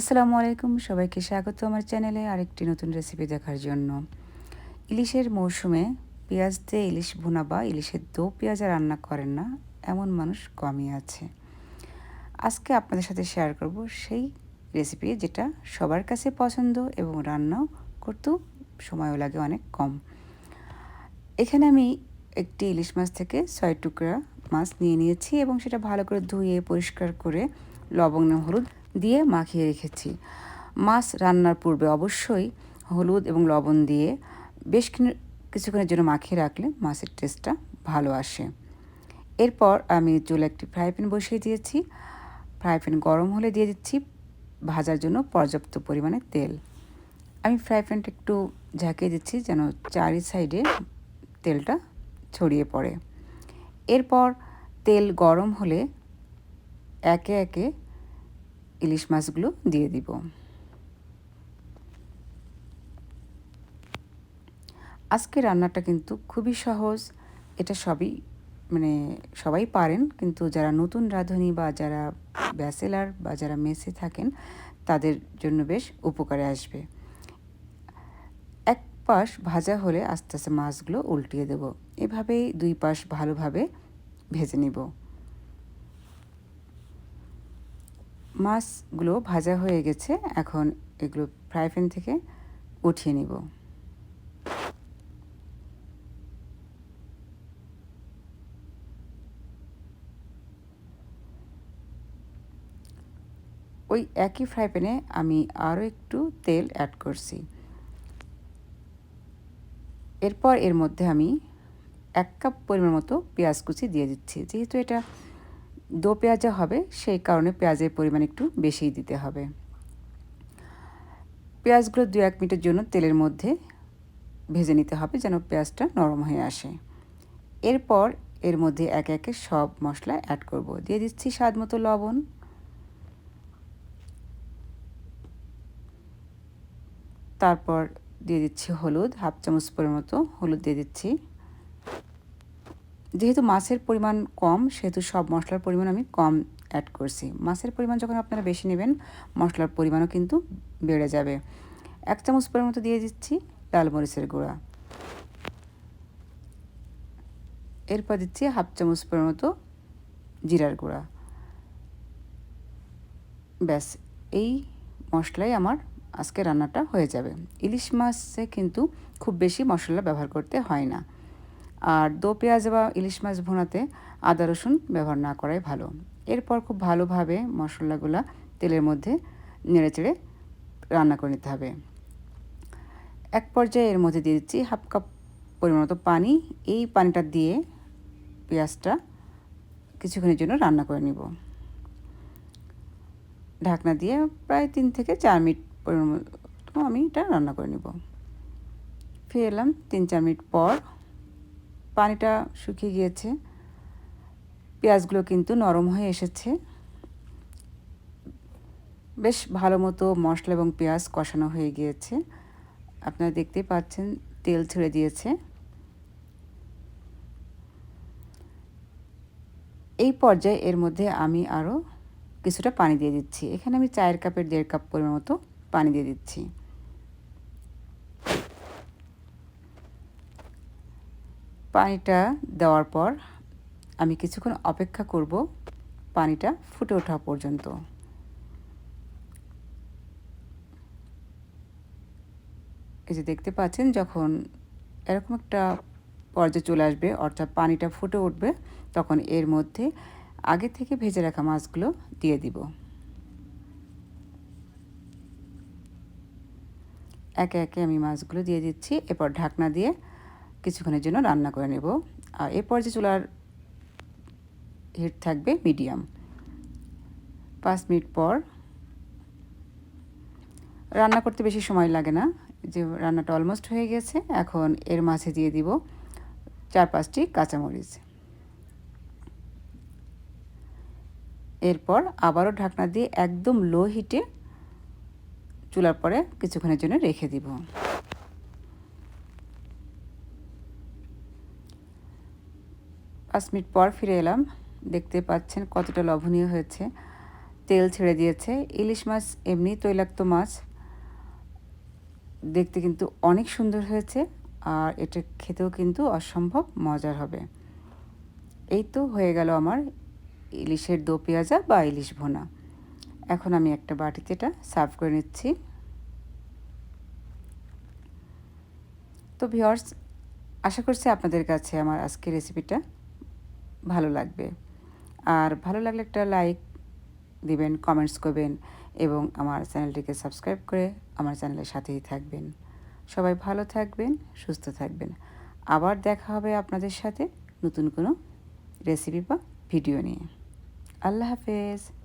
আসসালামু আলাইকুম, সবাইকে স্বাগত আমার চ্যানেলে আরেকটি নতুন রেসিপি দেখার জন্য। ইলিশের মৌসুমে পেঁয়াজ দিয়ে ইলিশ ভুনা বা ইলিশের দো পেঁয়াজা রান্না করেন না, এমন মানুষ কমই আছে। আজকে আপনাদের সাথে শেয়ার করব সেই রেসিপি যেটা সবার কাছে পছন্দ এবং রান্নাও করতেও সময়ও লাগে অনেক কম। এখানে আমি একটি ইলিশ মাছ থেকে ছয় টুকরা মাছ নিয়ে নিয়েছি এবং সেটা ভালো করে ধুয়ে, পরিষ্কার করে লবণ হলুদ দিয়ে মাখিয়ে রেখেছি। মাছ রান্নার পূর্বে অবশ্যই হলুদ এবং লবণ দিয়ে বেশ কিছুক্ষণের জন্য মাখিয়ে রাখলে মাছের টেস্টটা ভালো আসে। এরপর আমি চুলে একটি ফ্রাই প্যান বসিয়ে দিয়েছি। ফ্রাই প্যান গরম হলে দিয়ে দিচ্ছি ভাজার জন্য পর্যাপ্ত পরিমাণে তেল। আমি ফ্রাই প্যানটা একটু ঝাঁকিয়ে দিচ্ছি যেন চারি সাইডে তেলটা ছড়িয়ে পড়ে। এরপর তেল গরম হলে একে একে ইলিশ মাছগুলো দিয়ে দিব। আজকে রান্নাটা কিন্তু খুবই সহজ, এটা সবই মানে সবাই পারেন, কিন্তু যারা নতুন রাঁধুনি বা যারা ব্যাচেলার বা যারা মেসে থাকেন, তাদের জন্য বেশ উপকারে আসবে। এক পাশ ভাজা হলে আস্তে আস্তে মাছগুলো উল্টিয়ে দেব। এভাবেই দুই পাশ ভালোভাবে ভেজে নিব। মাছগুলো ভাজা হয়ে গেছে, এখন এগুলো ফ্রাই প্যান থেকে উঠিয়ে নিব। ওই একই ফ্রাই প্যানে আমি আরও একটু তেল অ্যাড করছি। এরপর এর মধ্যে আমি এক কাপ পরিমাণ মতো পেঁয়াজ কুচি দিয়ে দিচ্ছি। যেহেতু এটা দো পেঁয়াজা হবে, সেই কারণে পেঁয়াজের পরিমাণ একটু বেশিই দিতে হবে। পেঁয়াজগুলো দু এক মিনিটের জন্য তেলের মধ্যে ভেজে নিতে হবে যেন পেঁয়াজটা নরম হয়ে আসে। এরপর এর মধ্যে একে একে সব মশলা অ্যাড করব। দিয়ে দিচ্ছি স্বাদ মতো লবণ। তারপর দিয়ে দিচ্ছি হলুদ, হাফ চামচ পরিমাণ মতো হলুদ দিয়ে দিচ্ছি। যেহেতু মাছের পরিমাণ কম, সেহেতু সব মশলার পরিমাণ আমি কম অ্যাড করছি। মাছের পরিমাণ যখন আপনারা বেশি নেবেন, মশলার পরিমাণও কিন্তু বেড়ে যাবে। এক চামচ পরিমাণ দিয়ে দিচ্ছি লাল মরিচের গুঁড়া। এরপর দিচ্ছি হাফ চামচ পরিমাণ মতো জিরার গুঁড়া। ব্যাস, এই মশলাই আমার আজকে রান্নাটা হয়ে যাবে। ইলিশ মাছে কিন্তু খুব বেশি মশলা ব্যবহার করতে হয় না। আর দো পেঁয়াজ বা ইলিশ মাছ ভোনাতে আদা, রসুন ব্যবহার না করাই ভালো। এরপর খুব ভালোভাবে মশলাগুলা তেলের মধ্যে নেড়ে চেড়ে রান্না করে নিতে হবে। এক পর্যায়ে এর মধ্যে দিয়ে দিচ্ছি হাফ কাপ পরিমাণ মতো পানি। এই পানিটা দিয়ে পেঁয়াজটা কিছুক্ষণের জন্য রান্না করে নিব। ঢাকনা দিয়ে প্রায় তিন থেকে চার মিনিট পরিমাণ আমি এটা রান্না করে নিব। ফিরে এলাম তিন চার মিনিট পর পানিটা শুকিয়ে গিয়েছে। পেঁয়াজগুলো কিন্তু নরম হয়ে এসেছে। বেশ ভালো মতো মশলা এবং পেঁয়াজ কষানো হয়ে গিয়েছে। আপনারা দেখতেই পাচ্ছেন, তেল ছেড়ে দিয়েছে। এই পর্যায়ে এর মধ্যে আমি আরও কিছুটা পানি দিয়ে দিচ্ছি। এখানে আমি চায়ের কাপের দেড় কাপ পরিমাণ মতো পানি দিয়ে দিচ্ছি। পানিটা দেওয়ার পর আমি কিছুক্ষণ অপেক্ষা করব পানিটা ফুটে ওঠা পর্যন্ত। এই যে দেখতে পাচ্ছেন যখন এরকম একটা পর্যায়ে চলে আসবে, অর্থাৎ পানিটা ফুটে উঠবে, তখন এর মধ্যে আগে থেকে ভেজে রাখা মাছগুলো দিয়ে দিব। একে একে আমি মাছগুলো দিয়ে দিচ্ছি, এরপর ঢাকনা দিয়ে কিছুক্ষণের জন্য রান্না করে নেব। আর এরপর যে চুলার হিট থাকবে মিডিয়াম পাঁচ মিনিট পর রান্না করতে বেশি সময় লাগে না। যে রান্নাটা অলমোস্ট হয়ে গেছে, এখন এর মাঝে দিয়ে দিব চার পাঁচটি কাঁচামরিচ। এরপর আবারও ঢাকনা দিয়ে একদম লো হিটে চুলার পরে কিছুক্ষণের জন্য রেখে দিব। পাঁচ মিনিট পর ফিরে এলাম। দেখতে পাচ্ছেন কতটা লবণীয় হয়েছে। তেল ছেড়ে দিয়েছে। ইলিশ মাছ এমনি তৈলাক্ত মাছ। দেখতে কিন্তু অনেক সুন্দর হয়েছে আর এটা খেতেও কিন্তু অসম্ভব মজার হবে। এই তো হয়ে গেল আমার ইলিশের দো পেঁয়াজা বা ইলিশ ভোনা। এখন আমি একটা বাটিতে এটা সার্ভ করে নিচ্ছি। তো ভিওর্স আশা করছি আপনাদের কাছে আমার আজকের রেসিপিটা ভালো লাগবে। আর ভালো লাগলে একটা লাইক দিবেন কমেন্টস করবেন এবং আমার চ্যানেলটিকে সাবস্ক্রাইব করে আমার চ্যানেলের সাথেই থাকবেন। সবাই ভালো থাকবেন, সুস্থ থাকবেন। আবার দেখা হবে আপনাদের সাথে নতুন কোনো রেসিপি বা ভিডিও নিয়ে। আল্লাহ হাফেজ।